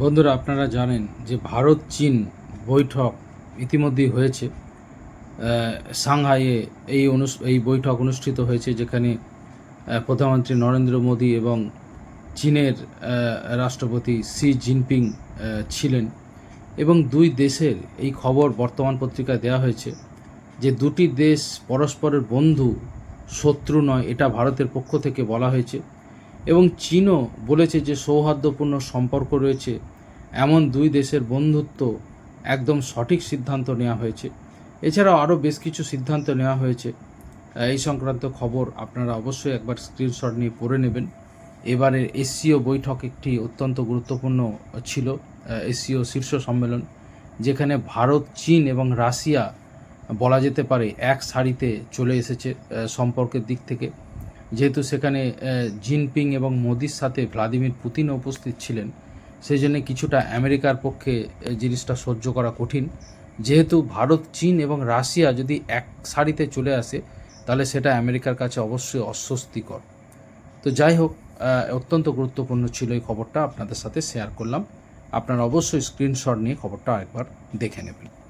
বন্ধুরা, আপনারা জানেন যে ভারত, চীন বৈঠক ইতিমধ্যেই হয়েছে। সাংহাইয়ে এই অনুস, এই বৈঠক অনুষ্ঠিত হয়েছে যেখানে প্রধানমন্ত্রী নরেন্দ্র মোদী এবং চীনের রাষ্ট্রপতি শি জিনপিং ছিলেন। এবং দুই দেশের এই খবর বর্তমান পত্রিকায় দেওয়া হয়েছে যে দুটি দেশ পরস্পরের বন্ধু, শত্রু নয়, এটা ভারতের পক্ষ থেকে বলা হয়েছে। এবং চীনও বলেছে যে সৌহার্দ্যপূর্ণ সম্পর্ক রয়েছে। এমন দুই দেশের বন্ধুত্ব একদম সঠিক সিদ্ধান্ত নেওয়া হয়েছে। এছাড়াও আরও বেশ কিছু সিদ্ধান্ত নেওয়া হয়েছে। এই সংক্রান্ত খবর আপনারা অবশ্যই একবার স্ক্রিনশট নিয়ে পড়ে নেবেন। এবারের এসসিও বৈঠক একটি অত্যন্ত গুরুত্বপূর্ণ ছিল, এসসিও শীর্ষ সম্মেলন, যেখানে ভারত, চীন এবং রাশিয়া বলা যেতে পারে এক সারিতে চলে এসেছে সম্পর্কের দিক থেকে। যেহেতু সেখানে জিনপিং এবং মোদির সাথে ভ্লাদিমির পুতিন উপস্থিত ছিলেন সেই জন্য কিছুটা আমেরিকার পক্ষে জিনিসটা সহ্য করা কঠিন। যেহেতু ভারত, চীন এবং রাশিয়া যদি এক সারিতে চলে আসে, তাহলে সেটা আমেরিকার কাছে অবশ্যই অস্বস্তিকর। তো যাই হোক অত্যন্ত গুরুত্বপূর্ণ ছিল এই খবরটা, আপনাদের সাথে শেয়ার করলাম। আপনারা অবশ্যই স্ক্রিনশট নিয়ে খবরটা একবার দেখে নেবেন।